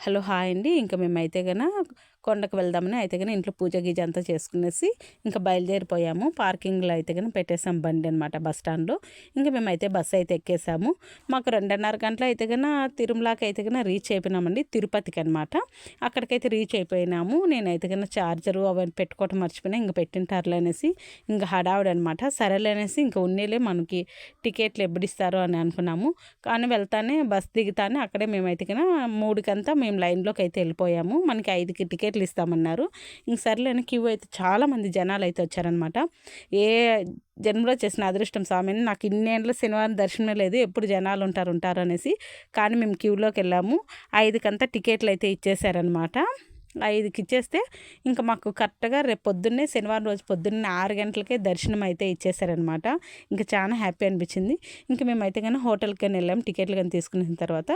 Hello hi అండి. ఇంకా మేమైతే గన కొండకు వెళ్దామని అయితే కానీ ఇంట్లో పూజ గీజ అంతా చేసుకునేసి ఇంకా బయలుదేరిపోయాము. పార్కింగ్లో అయితే కానీ పెట్టేసాం బండి అనమాట బస్ స్టాండ్లో. ఇంకా మేమైతే బస్సు అయితే ఎక్కేసాము. మాకు రెండున్నర గంటలు అయితే కన్నా తిరుమలకి అయితే కన్నా రీచ్ అయిపోయినామండి. తిరుపతికి అనమాట అక్కడికైతే రీచ్ అయిపోయినాము. నేనైతే కన్నా ఛార్జరు అవన్నీ పెట్టుకోవటం మర్చిపోయినా ఇంకా పెట్టింటారులే అనేసి ఇంకా హడావుడు అనమాట సరేలే అనేసి ఇంకా ఉన్నీలే మనకి టికెట్లు ఎప్పుడు ఇస్తారో అని అనుకున్నాము. కానీ వెళ్తానే బస్ దిగుతానే అక్కడే మేమైతే కన్నా మూడుకంతా మేము లైన్లోకి అయితే వెళ్ళిపోయాము. మనకి ఐదుకి టికెట్లు టికెట్లు ఇస్తామన్నారు. ఇంక సర్లేని క్యూ అయితే చాలామంది జనాలు అయితే వచ్చారనమాట ఏ జన్మలో చేసిన అదృష్టం స్వామిని నాకు ఇన్నేళ్ళ శనివారం దర్శనం లేదు ఎప్పుడు జనాలు ఉంటారు ఉంటారు అనేసి. కానీ మేము క్యూలోకి వెళ్ళాము. ఐదుకంతా టికెట్లు అయితే ఇచ్చేసారనమాట ఐదుకి ఇచ్చేస్తే ఇంకా మాకు కరెక్ట్గా రేపు పొద్దున్నే శనివారం రోజు పొద్దున్నే ఆరు గంటలకే దర్శనం అయితే ఇచ్చేసారనమాట ఇంకా చాలా హ్యాపీ అనిపించింది. ఇంకా మేమైతే కానీ హోటల్కి కానీ వెళ్ళాం టికెట్లు కానీ తీసుకున్న తర్వాత.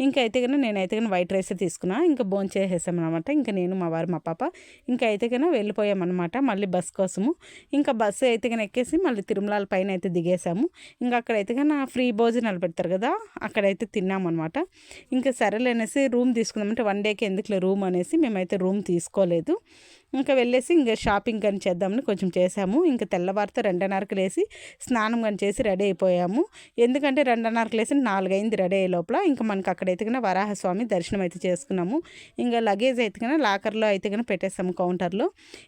ఇంకా అయితే కానీ నేనైతే కానీ వైట్ రైస్ తీసుకున్నా. ఇంకా భోజనం చేసేసాం అనమాట ఇంకా నేను మా వారు మా పాప ఇంకా అయితే కానీ వెళ్ళిపోయామన్నమాట మళ్ళీ బస్ కోసము. ఇంకా బస్సు అయితే కానీ ఎక్కేసి మళ్ళీ తిరుమల పైన అయితే దిగేసాము. ఇంకా అక్కడైతే కానీ ఫ్రీ భోజనాలు పెడతారు కదా అక్కడైతే తిన్నామన్నమాట. ఇంకా సరేలేనేసి రూమ్ తీసుకుందామంటే వన్ డేకి ఎందుకులే రూమ్ అనేసి మేమైతే అయితే రూమ్ తీసుకోలేదు. ఇంకా వెళ్ళేసి ఇంకా షాపింగ్ కానీ చేద్దామని కొంచెం చేసాము ఇంకా తెల్లవారితో రెండున్నరకు లేసి స్నానం కానీ చేసి రెడీ అయిపోయాము. ఎందుకంటే రెండున్నరకు లేసి నాలుగైంది రెడీ అయ్యే లోపల ఇంకా మనకు అక్కడ అయితే వరాహస్వామి దర్శనం అయితే చేసుకున్నాము. ఇంకా లగేజ్ అయితే లాకర్లో అయితే కన్నా పెట్టేసాము కౌంటర్లో.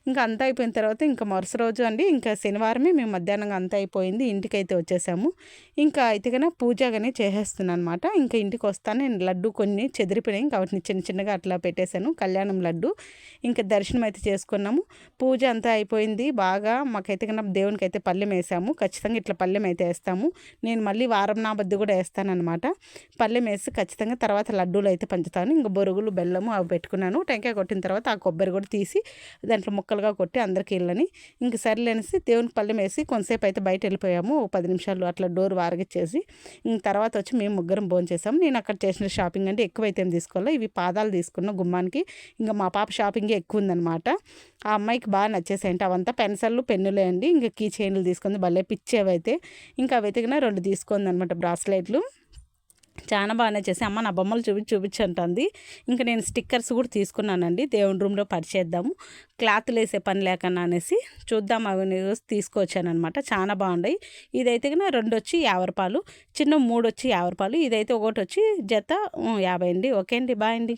ఇంకా అంతా అయిపోయిన తర్వాత ఇంకా మరుస రోజు అండి ఇంకా శనివారమే మేము మధ్యాహ్నం అంతా అయిపోయింది. ఇంటికి అయితే వచ్చేసాము. ఇంకా అయితే కన్నా పూజ కానీ చేసేస్తున్నాను అనమాట ఇంకా ఇంటికి వస్తాను నేను లడ్డు కొన్ని చెదిరిపోయినాయి. ఇంకా వాటిని చిన్న చిన్నగా అట్లా పెట్టేశాను. కళ్యాణం లడ్డు. ఇంకా దర్శనం అయితే చేసుకున్నాము. పూజ అంతా అయిపోయింది. బాగా మాకైతే కన్నా దేవునికి అయితే పల్లెం వేసాము. ఖచ్చితంగా ఇట్లా పల్లెం అయితే వేస్తాము. నేను మళ్ళీ వారం నా బద్దు కూడా వేస్తానమాట పల్లెం వేసి ఖచ్చితంగా తర్వాత లడ్డూలు అయితే పంచుతాను. ఇంకా బొరుగులు బెల్లము అవి పెట్టుకున్నాను. టెంకాయ కొట్టిన తర్వాత ఆ కొబ్బరి కూడా తీసి దాంట్లో ముక్కలుగా కొట్టి అందరికి ఇళ్ళని ఇంక సర్లేనేసి దేవునికి పల్లెం వేసి కొంతసేపు అయితే బయట వెళ్ళిపోయాము. ఒక పది నిమిషాలు అట్లా డోర్ వారగిచ్చేసి ఇంక తర్వాత వచ్చి మేము ముగ్గురం భోజనం చేసాము నేను అక్కడ చేసిన షాపింగ్ అంటే ఎక్కువైతే తీసుకోవాలి ఇవి పాదాలు తీసుకున్న గుమ్మానికి ఇంక ఇంకా మా పాప షాపింగే ఎక్కువ ఉందనమాట ఆ అమ్మాయికి బాగా నచ్చేసాయంటే అవంతా పెన్సిళ్ళు పెన్నులే అండి. ఇంకా కీ చైన్లు తీసుకుంది. భలే పిచ్చేవైతే. ఇంకా వెతికిన రెండు తీసుకుంది అనమాట బ్రాస్లెట్లు. చాలా బాగా నచ్చేసి అమ్మ నా బొమ్మలు చూపించి చూపించంటుంది. ఇంకా నేను స్టిక్కర్స్ కూడా తీసుకున్నానండి. దేవుని రూమ్లో పరిచేద్దాము. క్లాత్లు వేసే పని లేకన్నా అనేసి చూద్దాం అవి తీసుకొచ్చాను అనమాట చాలా బాగున్నాయి ఇదైతే కన్నా రెండు వచ్చి యాభై రూపాయలు. చిన్న మూడు వచ్చి యాభై రూపాయలు. ఇదైతే ఒకటి వచ్చి జత యాభై అండి. ఓకే అండి. బాయ్ అండి.